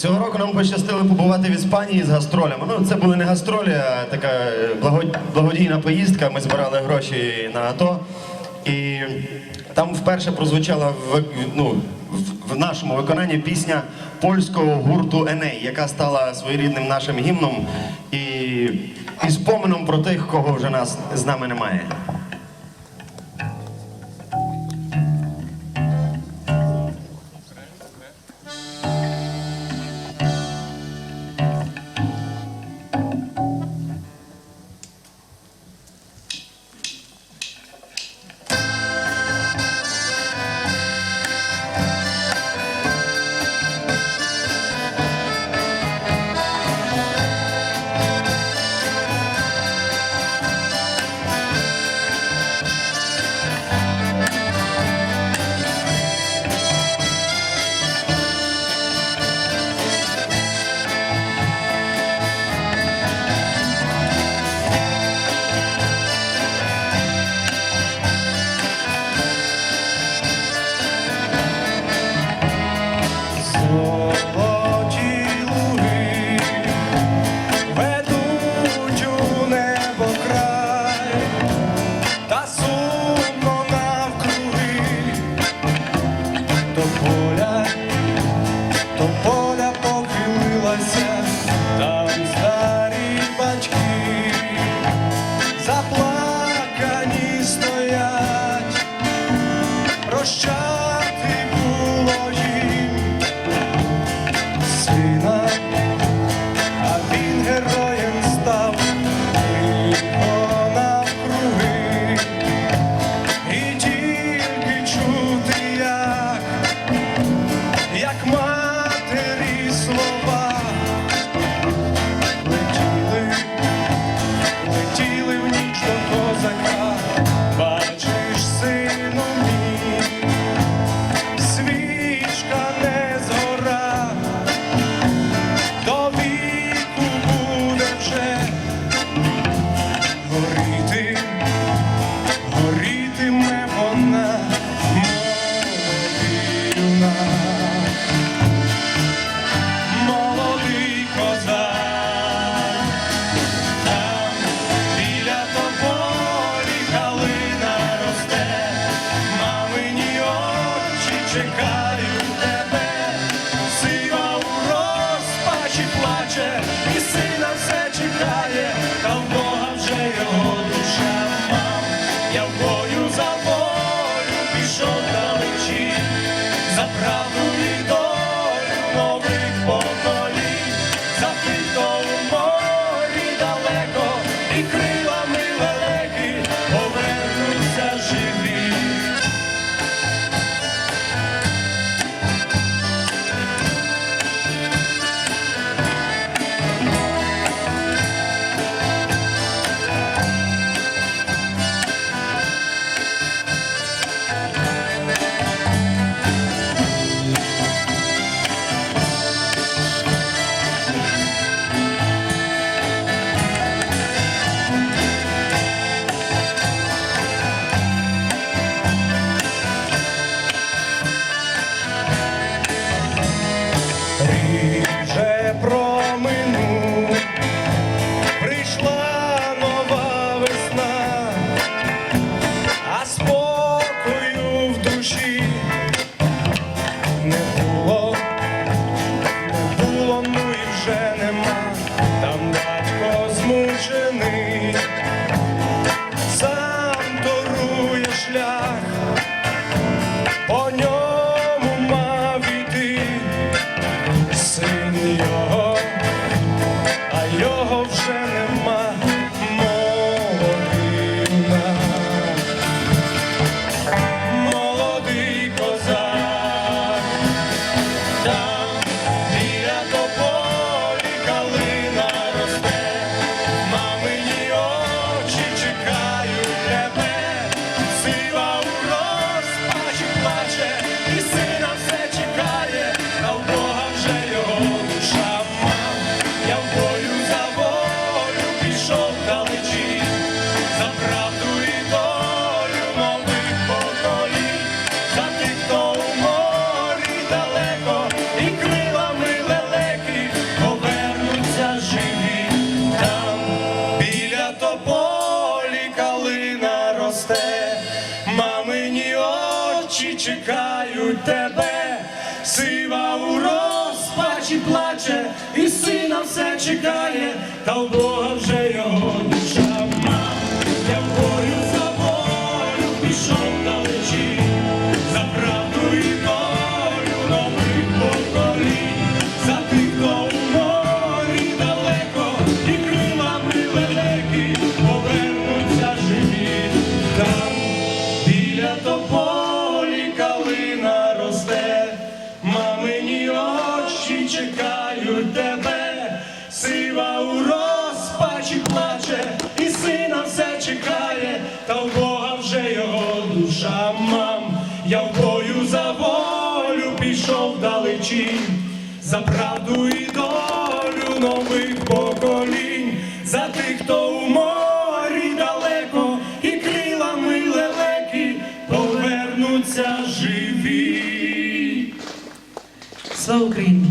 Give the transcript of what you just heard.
Цього року нам пощастило побувати в Іспанії з гастролями. Ну, це були не гастролі, а така е, благодійна поїздка. Ми збирали гроші на АТО. І там вперше прозвучала в, ну, в, нашому виконанні пісня польського гурту Еней, яка стала своєрідним нашим гімном і, і споменом про тих, кого вже нас з нами немає. за правду. дарує шлях. очі чекають тебе, сива у розпачі плаче, і сина все чекає, та в Бога вже його. Далечінь, за правду і долю нових поколінь, за тих, хто у морі далеко, і крилами лелеки повернуться живі. Слава Україні!